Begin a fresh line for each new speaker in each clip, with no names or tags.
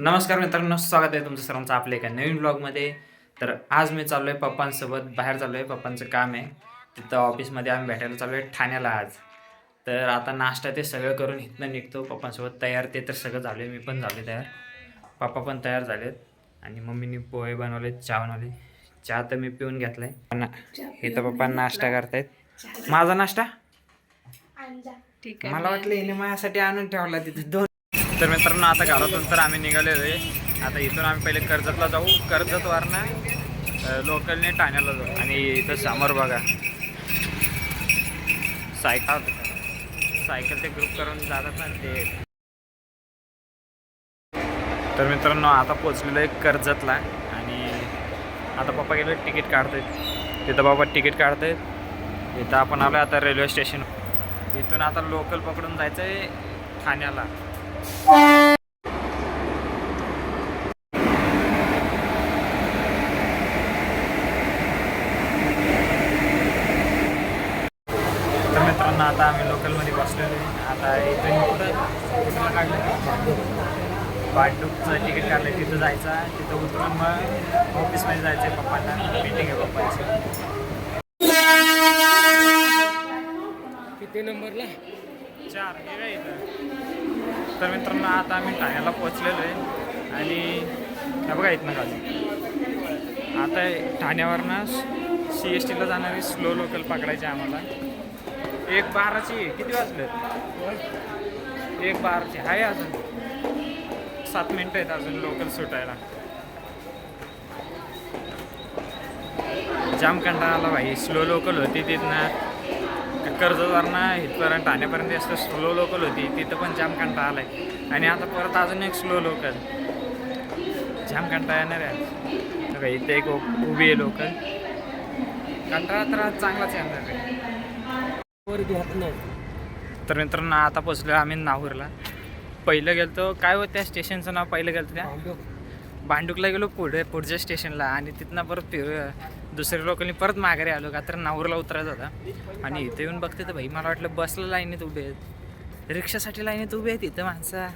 नमस्कार मित्रांनो स्वागत आहे तुमचं सर्वांचं आपल्या एका नवीन ब्लॉगमध्ये तर आज मी चाललो आहे पप्पांसोबत बाहेर चाललो आहे पप्पांचं काम आहे. तिथं ऑफिसमध्ये आम्ही भेटायला चाललो आहे ठाण्याला आज. तर आता नाश्ता ते सगळं करून इथनं निघतो पप्पांसोबत तयार ते तर सगळं झालं आहे मी पण झाले तयार. पप्पा पण तयार झालेत आणि मम्मीने पोहे बनवले चहा बनवले. चहा तर मी पिऊन घेतलाय. पण इथं पप्पा नाश्ता करतायत. माझा नाश्ता?
ठीक आहे.
मला वाटलं हिने माझ्यासाठी आणून ठेवला तिथे. दोन तर मित्रांनो आता घरातून तर आम्ही निघालेलो आहे. आता इथून आम्ही पहिले कर्जतला जाऊ. कर्जतवरनं लोकलने ठाण्याला जाऊ. आणि इथं समोर बघा. सायकल सायकल ते ग्रुप करून जातात ना ते. तर मित्रांनो आता पोचलेलो आहे कर्जतला. आणि आता पप्पा गेले तिकीट काढतायत तिथं बाबा तिकीट काढतायत इथं आपण आलो आता रेल्वे स्टेशन. इथून आता लोकल पकडून जायचं आहे ठाण्याला. मित्रांनो आता आम्ही लोकलमध्ये बसलेलो आता इथून कुठं काढलं वाटूकचं तिकीट काढलं तिथं जायचं आहे. तिथं उतरून मग ऑफिसमध्ये जायचं आहे पप्पांना. मीटिंग आहे पप्पांची.
किती नंबरला
चार हे काय इथं. तर मित्रांनो आता आम्ही ठाण्याला पोहोचलेलो आहे. आणि हे बघा इथनं खाली. आता ठाण्यावरनं सी एस टीला जाणारी स्लो लोकल पकडायची आम्हाला. एक बाराची किती वाजले? एक बाराची. आहे अजून. सात मिनटं आहेत अजून लोकल सुटायला. जाम कंटाळा आला भाई स्लो लोकल होती तिथनं. कर्जदारना इथपर्यंत ठाण्यापर्यंत असं स्लो लोकल होती. तिथं पण जाम कंटाळा आलाय. आणि आता परत अजून एक स्लो लोकल जाम कंटाळा येणार आहे. बघा इथे एक उभी आहे लोकल कंटाळा तर आज चांगलाच येणार आहे. तर मित्रांनो आता पोचलो आम्ही नाहूरला. पहिलं गेलतो काय होतं त्या स्टेशनचं नाव पहिलं गेलं त्या? भांडुकला गेलो पुढे पुढच्या स्टेशनला आणि तिथनं परत फिर दुसऱ्या लोकांनी परत माघारी आलो का तर नाहूरला उतरायचा होता. आणि इथे येऊन बघते तर भाई मला वाटलं बसला लाईनीत उभे आहेत. रिक्षासाठी लाईनीत उभे आहेत इथं माणसं.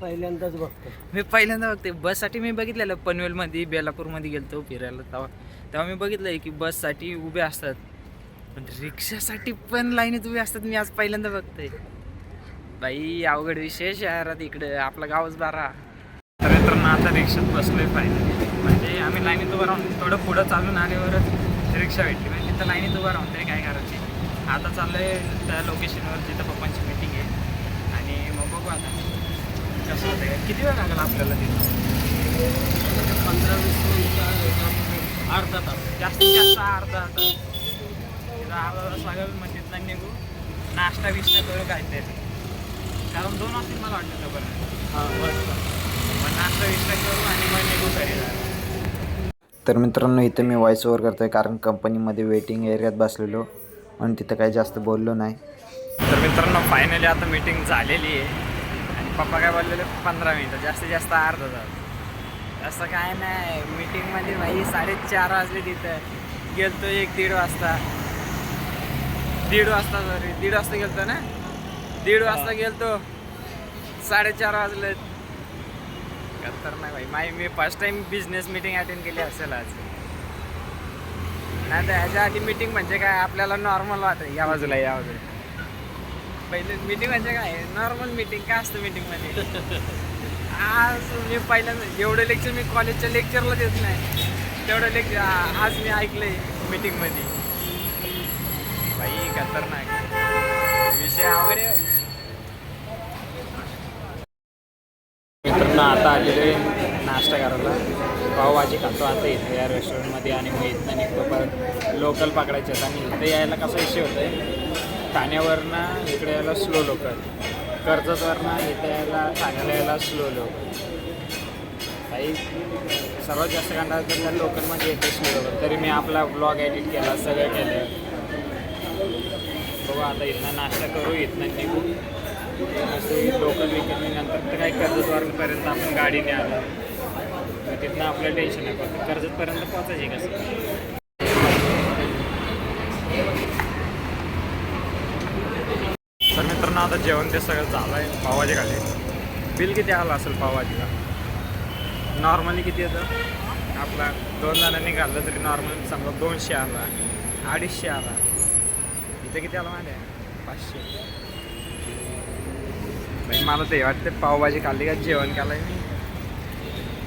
पहिल्यांदाच बघतो.
मी पहिल्यांदा बघते. बससाठी मी बघितलेलं पनवेलमध्ये बेलापूरमध्ये गेलतो फिरायला तेव्हा. तेव्हा मी बघितलं की बससाठी उभे असतात. पण रिक्षासाठी पण लाईनीत उभे असतात मी आज पहिल्यांदा बघते बाई अवघड विशेष शहरात इकडं. आपलं गावच बारा. तर आता रिक्षात बसलोय म्हणजे आम्ही लाईनीत उभं राहून थोडं पुढं चालून आल्यावरच रिक्षा भेटली. म्हणजे तिथं लाईनीत उभं राहून तरी काय करायची? आता चाललंय त्या लोकेशनवर जिथं पप्पांची मीटिंग आहे. आणि मग बघू आता. कसं होतं किती वेळ लागेल आपल्याला तिथं?
पंधरा वीस मिनिटं अर्धा तास.
जास्तीत जास्त अर्धा तास. तिथं अर्धा तास लागेल मग तिथनं निघू. नाश्ता बिष्टा करू काहीतरी. कारण दोन वाजतील मला वाटतं तोपर्यंत.
हां वाजता
मग नाश्ता बिष्टा करू आणि मग निघू घरी
तर मित्रांनो इथं मी व्हॉइस ओव्हर करतो आहे कारण कंपनीमध्ये वेटिंग एरियात बसलेलो. आणि तिथं काही जास्त बोललो नाही.
तर मित्रांनो फायनली आता मीटिंग झालेली आहे. आणि पप्पा काय बोललेले? पंधरा मिनटं. जास्तीत जास्त अर्धा तास. असं काय नाही. मीटिंगमध्ये भाई साडेचार वाजले तिथं. गेलतो एक दीड वाजता. दीड वाजता सॉरी दीड वाजता गेलतो ना? दीड वाजता गेलतो. साडेचार वाजले खतरनाक भाई. माय मी first time business meeting attend केली असेल आज. नाही तर ह्याच्या आधी मीटिंग म्हणजे काय? आपल्याला नॉर्मल वाटतं. या बाजूला या बाजूला. पहिले मीटिंग म्हणजे काय? नॉर्मल मीटिंग काय असतं मीटिंगमध्ये आज मी पहिल्यांदा एवढं लेक्चर मी कॉलेजच्या लेक्चरला देत नाही. तेवढं लेक्चर आज मी ऐकलंय मीटिंगमध्ये बाई खतरनाक विषय आवड आहे बाई. मित्रांनो आता आलेले नाश्ता करायला. पावभाजी खातो आता इथे या रेस्टॉरंटमध्ये आणि मग इथनं निघतो परत लोकल पकडायचे आहेत. आणि इथे यायला कसा इश्यू होतं आहे ठाण्यावरनं इकडे यायला स्लो लोकल कर्जतवरनं इथे यायला ठाण्याला यायला स्लो लोकल काही सर्वात जास्त कंटाळ तर त्या लोकलमध्ये येते स्लो लोकल तरी मी आपला ब्लॉग एडिट केला सगळं केलं बघू आता इथनं नाश्ता करू इथनं निघू. लोकल नंतर तर काय कर्जद्वारपर्यंत आपण गाडीने आलो मग तिथनं आपलं टेन्शन आहे फक्त कर्जतपर्यंत पोचायचे कसं? तर मित्रांनो आता जेवण ते सगळं झालं आहे पावाजी खाली बिल किती आलं असेल पावाजीला नॉर्मली किती येतं? आपला दोन जणांनी घाललं तरी नॉर्मल समजा दोनशे आला अडीचशे आला. इथं किती आलं माहिती आहे? पाचशे. भाई मला ते वाटते पावभाजी खाल्ली का जेवण केलं मी.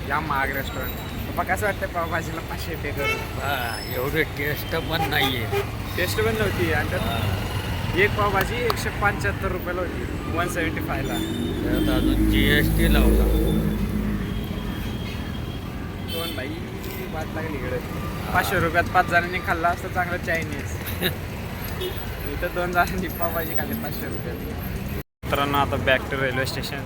या महाग रेस्टॉरंट पप्पा कसं वाटतं पावभाजीला पाचशे करून?
हा एवढे टेस्ट पण नाहीये.
टेस्ट पण नव्हती. आणि त्यात एक पावभाजी एकशे पंच्याहत्तर रुपयाला होती. वन सेवन्टी फायला
त्यात अजून जी एस टी लावला.
दोन बाई? वाट लागली इकडे. पाचशे रुपयात पाच जणांनी खाल्ला असतं चांगलं चायनीज इथं दोन जणांनी पावभाजी खाल्ली पाचशे रुपयात. मित्रांनो आता बॅक टू रेल्वे स्टेशन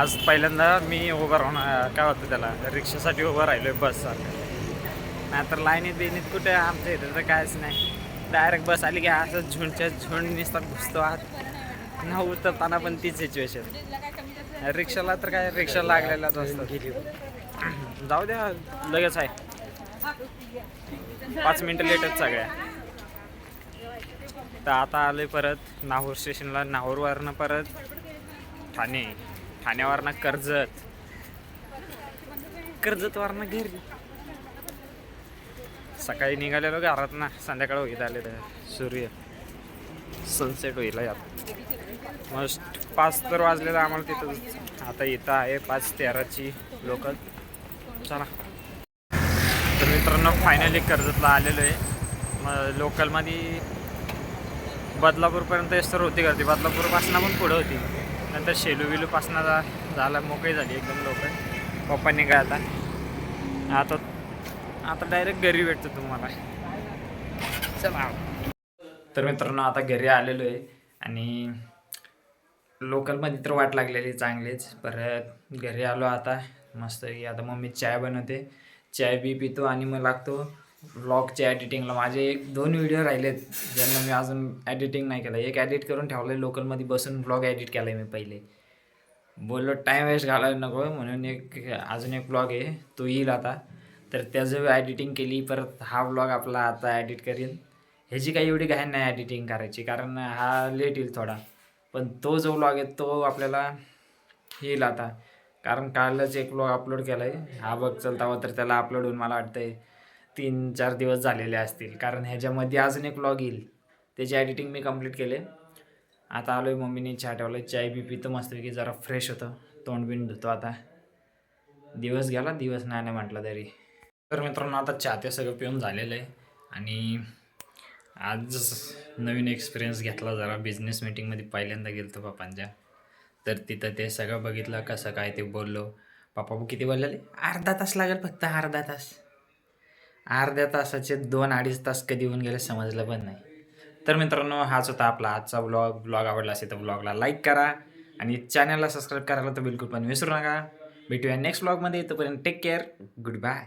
आज पहिल्यांदा मी उभं राहणार काय होतं त्याला रिक्षासाठी उभं राहिलो बससारखं नाहीतर लाईनीत बिनीत कुठे आमच्या इथे तर कायच नाही. डायरेक्ट बस आली की असं झुंडच्या झुंड निसतात घुसतो आहात न उतरताना पण तीच सिच्युएशन रिक्षाला तर काय रिक्षा लागलेलाच असतं. जाऊ द्या लगेच आहे. पाच मिनटं लेटच सगळ्या. तर आता आलोय परत नाहूर स्टेशनला. नाहूरवरनं परत ठाणे. ठाण्यावरनं कर्जत. कर्जतवरनं घरी. सकाळी निघालेलो घरात ना संध्याकाळ होईत आले तर. सूर्य. सनसेट होईल यात. मस्त. पाच तर वाजलेलं आम्हाला तिथं. आता इथं आहे पाच तेराची लोकल. चला. तर मित्रांनो फायनली कर्जतला आलेलो आहे. मग लोकलमध्ये बदलापूरपर्यंत तर होती गर्दी. बदलापूरपासून पण पुढं होती. नंतर शेलू विलूपासनं जा झाला मोकळी झाली एकदम लोक. पप्पा काय आता. आता आता डायरेक्ट घरी भेटतो तुम्हाला. चला. तर मित्रांनो आता घरी आलेलो आहे आणि लोकलमध्ये तर वाट लागलेली चांगलीच. परत घरी आलो आता. मस्त की आता मम्मी चाय बनवते. चाय बी पितो आणि मग लागतो. व्लॉगच्या एडिटिंगला माझे एक दोन व्हिडिओ राहिलेत ज्यांना मी अजून एडिटिंग नाही केलं. एक एडिट करून ठेवलं आहे लोकलमध्ये बसून व्लॉग एडिट केला आहे मी पहिले. बोललो टाईम वेस्ट घालायला नको म्हणून एक अजून एक ब्लॉग आहे. तो येईल आता. तर त्याचं एडिटिंग केली परत हा व्लॉग आपला आता ॲडिट करीन. ह्याची काही एवढी घाई नाही एडिटिंग करायची कारण हा लेट येईल थोडा. पण तो जो ब्लॉग आहे तो आपल्याला येईल आता. कारण कालच एक ब्लॉग अपलोड केला आहे हा बघ चलतावा तर त्याला अपलोड होऊन मला वाटतं आहे तीन चार दिवस झालेले असतील. कारण ह्याच्यामध्ये अजून एक ब्लॉग येईल. त्याची एडिटिंग मी कंप्लीट केले. आता आलो आहे मम्मीने चहा ठेवलं चाय बी पितो मस्तपैकी जरा फ्रेश होतं. तोंड बिंड धुतो आता. दिवस गेला. दिवस नाही नाही म्हटलं तरी. तर मित्रांनो आता चहा ते सगळं पिऊन झालेलं आहे. आणि आज नवीन एक्सपिरियन्स घेतला जरा. बिझनेस मीटिंगमध्ये पहिल्यांदा गेलो होतो पप्पांच्या. तर तिथं ते सगळं बघितलं कसं काय ते बोललो. पप्पा किती बोललेले अर्धा तास लागेल फक्त. अर्धा तास. अर्ध्या तासाचे दोन अडीच तास कधी होऊन गेले समजलं पण नाही. तर मित्रांनो हाच होता आपला आजचा ब्लॉग ब्लॉग आवडला असेल तर ब्लॉगला लाईक करा आणि चॅनलला सबस्क्राईब करायला तर बिलकुल पण विसरू नका. भेटूया नेक्स्ट ब्लॉगमध्ये तोपर्यंत टेक केअर गुड बाय